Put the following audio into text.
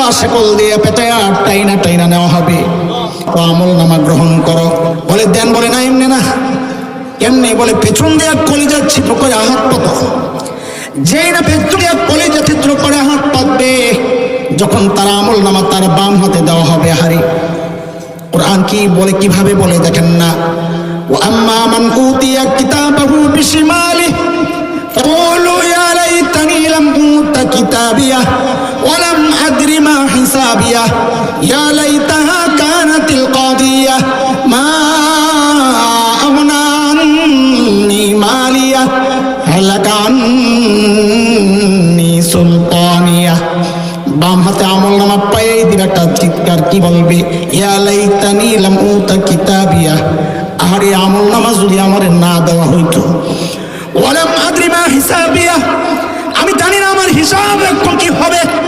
লম্বা শেকল দিয়ে পেতে আর টাইনা টাইনা নেওয়া হবে। তো আমল নামা গ্রহণ করো। বলে দেন বলে, না, এমনি না। এমনি বলে, পেছন দিয়ে কলি যাচ্ছি তো করে আঘাত পত যেই না পেছন দিয়ে কলিজা তো করে আঘাত পাতবে যখন তার আমল নামা তার বাম হাতে দেওয়া হবে, হারি। কোরআন কি বলে, কীভাবে বলে, দেখেন না। ও আম্মা মান উতিয়া কিতাবাহু বিশিমালি ফাকুলু ইয়া লাইতানি লাম উতা কিতাবিয়া। حسابيه يا ليتها كانت القاضية ما أغنى عني مالية هلك عني سلطانية বাম হাতে আমল নামা পায়ে দিবে একটা চিৎকার কি বলবে ইয়ালাই তানিলাম উতা কিতাবিয়া আহারে আমল নামা যদি আমার না দেওয়া হইতো ওয়ালাম আদ্রি মা হিসাবিয়া আমি জানি না আমার হিসাব এখন কি হবে